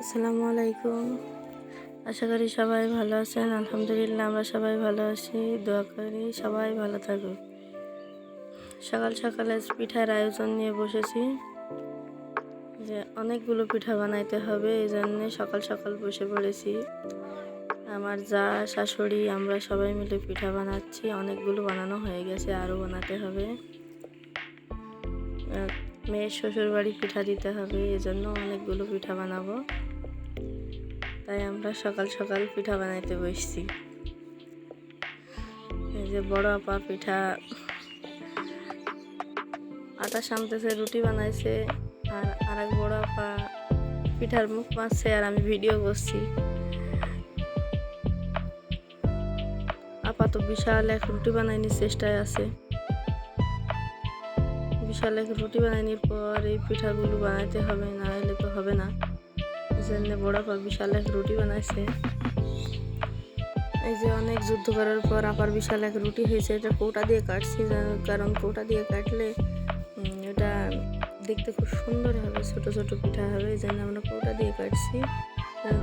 আসসালামু আলাইকুম। আশা করি সবাই ভালো আছেন। আলহামদুলিল্লাহ, আমরা সবাই ভালো আছি। দোয়া করি সবাই ভালো থাকুক। সকাল সকালে পিঠার আয়োজন নিয়ে বসেছি যে অনেকগুলো পিঠা বানাইতে হবে, এই জন্যে সকাল সকাল বসে পড়েছি। আমার যা শাশুড়ি, আমরা সবাই মিলে পিঠা বানাচ্ছি। অনেকগুলো বানানো হয়ে গেছে, আরও বানাতে হবে। মেয়ের শ্বশুর বাড়ি পিঠা দিতে হবে, এজন্য অনেকগুলো পিঠা বানাবো। তাই আমরা সকাল সকাল পিঠা বানাইতে বসছি। এই যে বড় আপা পিঠা। আটা সামতেছে, রুটি বানাইছে, আর আরেক বড় আপা পিঠার মুখ মারছে আর আমি ভিডিও করছি। আপা তো বিশাল এক রুটি বানাইনি চেষ্টায় আছে। এক রুটি বানাইনির পর এই পিঠাগুলো বানাইতে হবে না এলে তো হবে না। জন্য বড় পা বিশাল এক রুটি বানাইছে। এই যে অনেক যুদ্ধ করার পর আবার বিশাল এক রুটি হয়েছে, এটা কৌটা দিয়ে কাটছি কারণ কৌটা দিয়ে কাটলে এটা দেখতে খুব সুন্দর হবে, ছোট ছোট পিঠা হবে, এই জন্য আমরা কৌটা দিয়ে কাটছি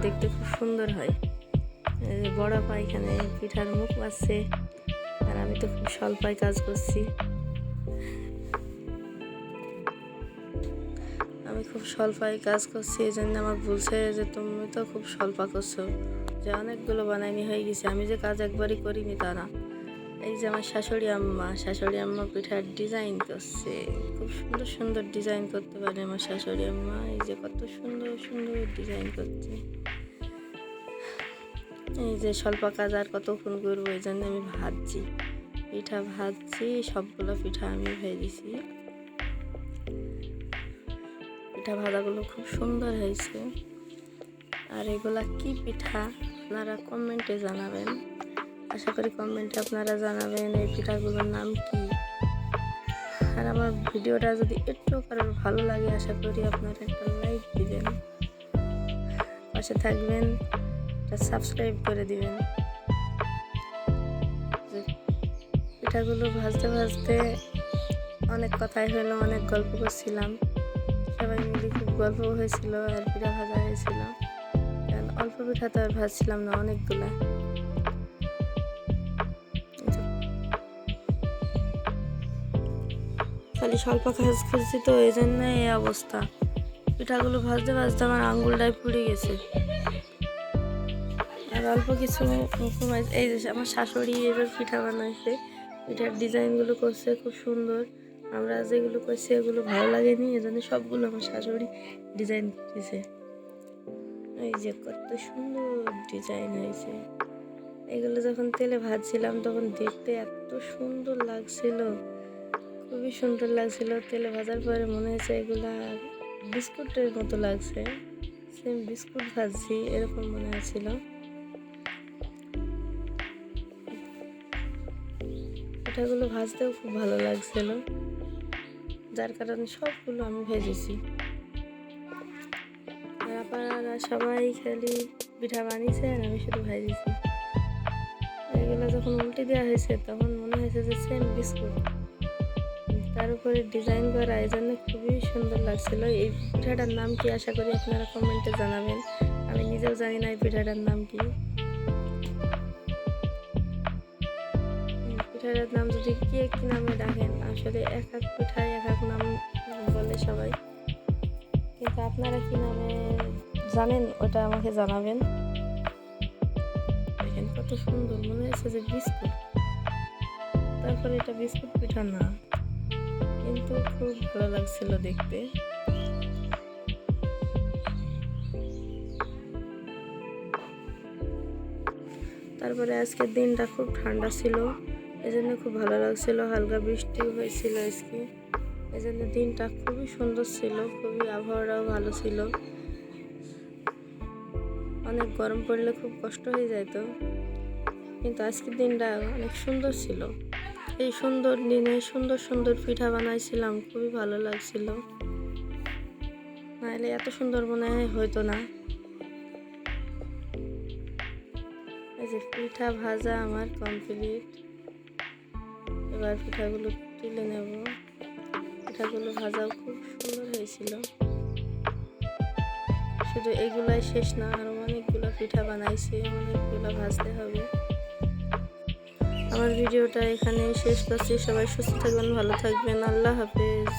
দেখতে খুব সুন্দর হয়। বড় পা এখানে পিঠার মুখ মারছে আর আমি তো খুব স্বল্পায় কাজ করছি। আমি খুব স্বল্পায় কাজ করছি, এই জন্য আমাকে বলছে যে তুমি তো খুব স্বল্পা করছ। যে অনেকগুলো বানাইনি হয়ে গেছে, আমি যে কাজ একবারই করিনি তা না। এই যে আমার শাশুড়ি আম্মা শাশুড়ি আম্মা পিঠার ডিজাইন করছে। খুব সুন্দর সুন্দর ডিজাইন করতে পারে আমার শাশুড়ি আম্মা। এই যে কত সুন্দর সুন্দর ডিজাইন করছে। এই যে স্বল্প কাজ আর কতক্ষণ করব, এই জন্য আমি ভাজছি পিঠা ভাজছি, সবগুলো পিঠা আমি ভেজেছি পিঠা ভাজাগুলো খুব সুন্দর হয়েছে। আর এগুলা কি পিঠা? আপনারা কমেন্টে জানাবেন। আশা করি কমেন্টে আপনারা জানাবেন এই পিঠাগুলোর নাম কি। আর আমার ভিডিওটা যদি একটু কারোর ভালো লাগে, আশা করি আপনারা একটা লাইক দিবেন। পাশে থাকবেন, একটা সাবস্ক্রাইব করে দিবেন। পিঠাগুলো ভাজতে ভাজতে অনেক কথাই হলো, অনেক গল্প করছিলাম। সবাই মিলে খুব গল্প হয়েছিল, আর পিঠা ভাজা হয়েছিল। কারণ অল্প পিঠা তো আর ভাজছিলাম না অনেকগুলা খালি স্বল্প কাজ করছি তো এই জন্য এই অবস্থা। পিঠাগুলো ভাজতে ভাজতে আমার আঙ্গুলটাই পুড়ে গেছে। আর অল্প কিছু এই যে আমার শাশুড়ি এবার পিঠা বানাইছে। পিঠার ডিজাইনগুলো করছে, খুব সুন্দর। আমরা যেগুলো করছি, এগুলো ভালো লাগেনি এই জন্য সবগুলো আমার শাশুড়ি ডিজাইন দিয়েছে এই যে কত সুন্দর ডিজাইন হয়েছে। এগুলো যখন তেলে ভাজছিলাম, তখন দেখতে এত সুন্দর লাগছিল। খুবই সুন্দর লাগছিল। তেলে ভাজার পরে মনে হয়েছে এগুলা বিস্কুটের মতো লাগছে। সেম বিস্কুট ভাজছি, এরকম মনে হচ্ছিল। পিঠাগুলো ভাজতেও খুব ভালো লাগছিল। যার কারণে সবগুলো আমি ভেজেছি। আপনারা সবাই খালি পিঠা বানিয়েছে আর আমি শুধু ভেজেছি। এগুলো যখন উল্টে দেওয়া হয়েছে, তখন মনে হয়েছে যে সেম বিস্কুট। তার উপরে ডিজাইন করা এই জন্য খুবই সুন্দর লাগছিল। এই পিঠাটার নাম কি আশা করি আপনারা কমেন্টে জানাবেন। আমি নিজেও জানি না এই পিঠাটার নাম কি। উম, নাম যদি কে কি নামে ডাকেন আসলে এক এক পিঠায় এক এক নাম বলে সবাই। কিন্তু আপনারা কি নামে জানেন ওটা আমাকে জানাবেন। দেখেন কত সুন্দর মনে হচ্ছে যে বিস্কুট। তারপরে এটা বিস্কুট পিঠা না কিন্তু খুব ভালো লাগছিল দেখতে। তারপরে আজকের দিনটা খুব ঠান্ডা ছিল। এই জন্য খুব ভালো লাগছিল, হালকা বৃষ্টিও হয়েছিল আজকে। এই জন্য দিনটা খুবই সুন্দর ছিল, খুবই আবহাওয়াটাও ভালো ছিল। অনেক গরম পড়লে খুব কষ্ট হয়ে যেত কিন্তু আজকের দিনটা অনেক সুন্দর ছিল। এই সুন্দর দিনে সুন্দর সুন্দর পিঠা বানাইছিলাম, খুবই ভালো লাগছিল। নাহলে এত সুন্দর মনে হইতো না। এই যে পিঠা ভাজা আমার কমপ্লিট এবার পিঠাগুলো তুলে নেব। পিঠাগুলো ভাজাও খুব সুন্দর হয়েছিল। শুধু এগুলাই শেষ না আরও অনেকগুলো পিঠা বানাইছি, অনেকগুলো ভাজতে হবে। আমার ভিডিওটা এখানে শেষ করছি। সবাই সুস্থ থাকবেন, ভালো থাকবেন। আল্লাহ হাফেজ।